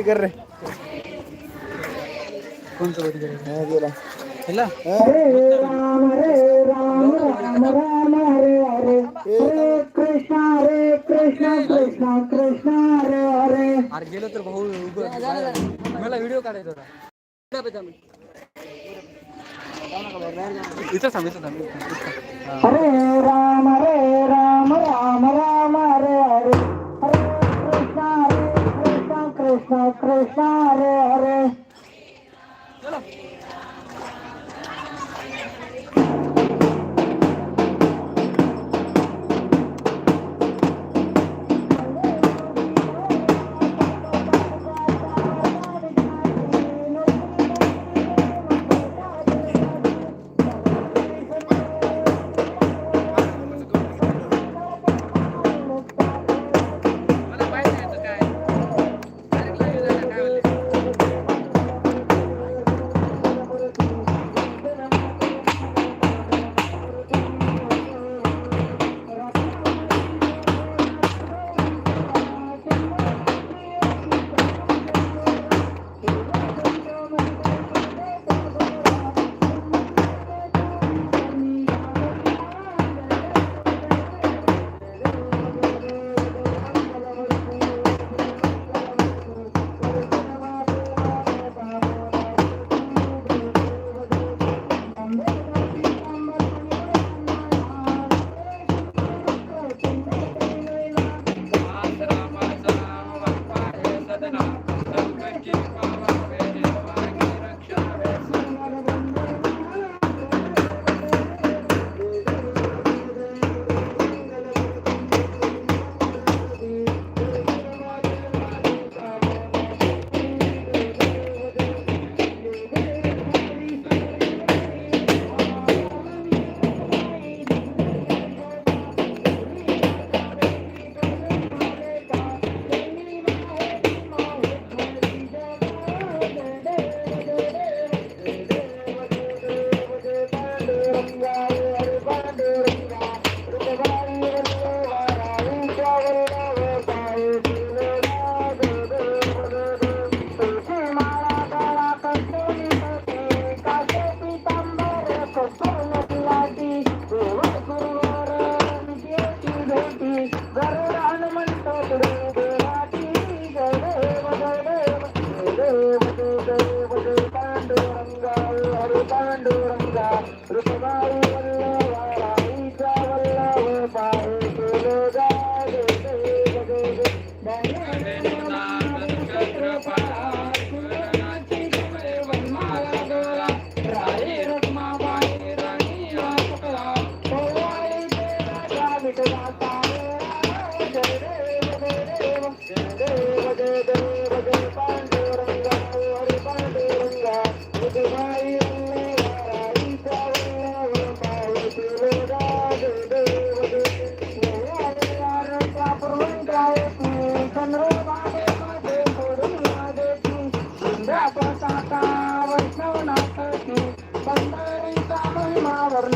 वरी कर रे. कोणतं करायचं? हा, गेला. हरे कृष्ण हरे कृष्ण कृष्ण कृष्ण हरे हरे अरे गेलो तर भाऊ उभं. मला व्हिडिओ काढायचा होता. इथं थांब इथं थांब इथं थांब. हरे राम हरे राम राम राम. Krishna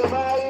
the valley.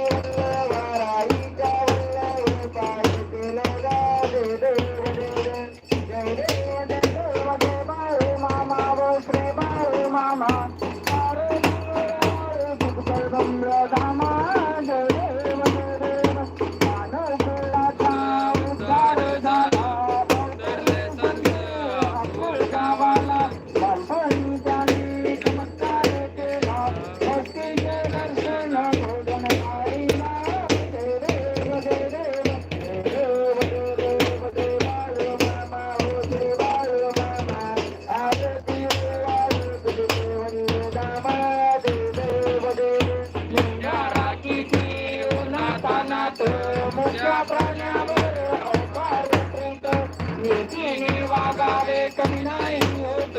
कमी नाही होत.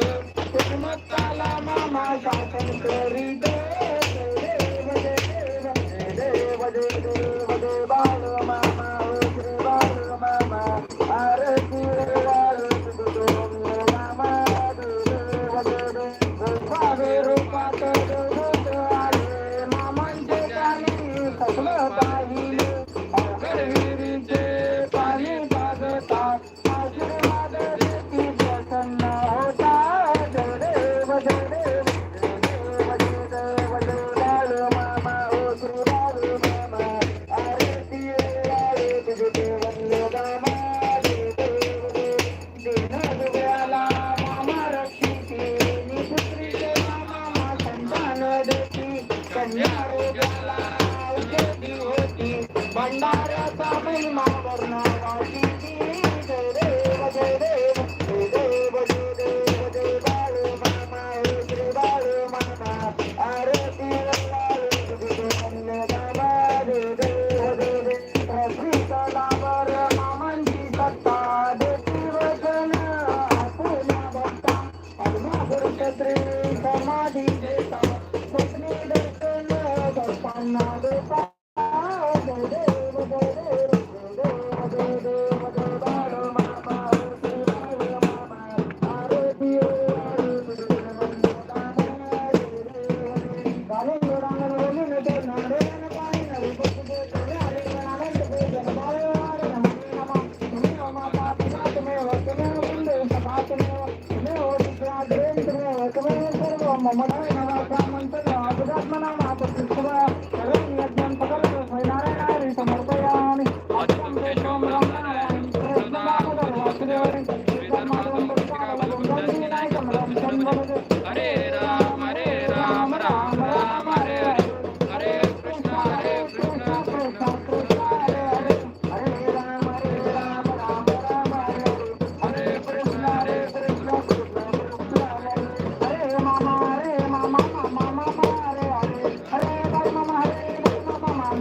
मामा शासन करीत. भंडारा सामिल मां वरना वाशी की जय देव जय देव ममता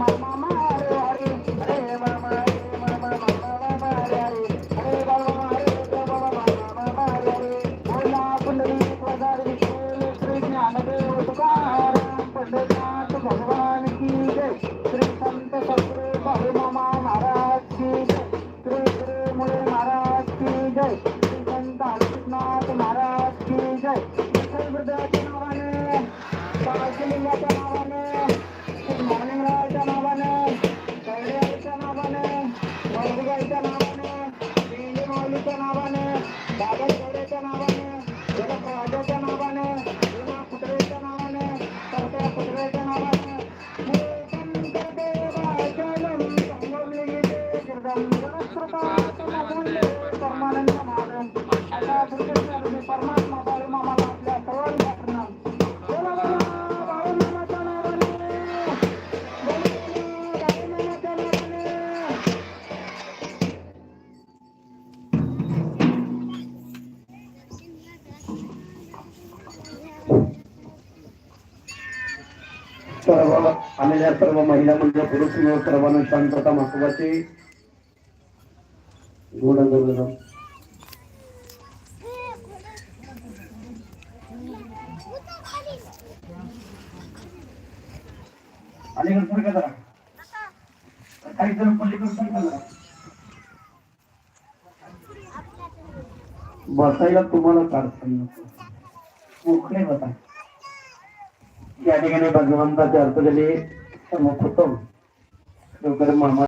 my mom. बाबा थोड्याच्या नावाने त्याला सर्व आलेल्या सर्व महिला मंडळ पुरुष मिळून सर्वांना शांतता महत्वाची. बसायला तुम्हाला काढता नको मोकळे बसा. या ठिकाणी भगवंताचे अर्थ झाले मुखोत्तम मामा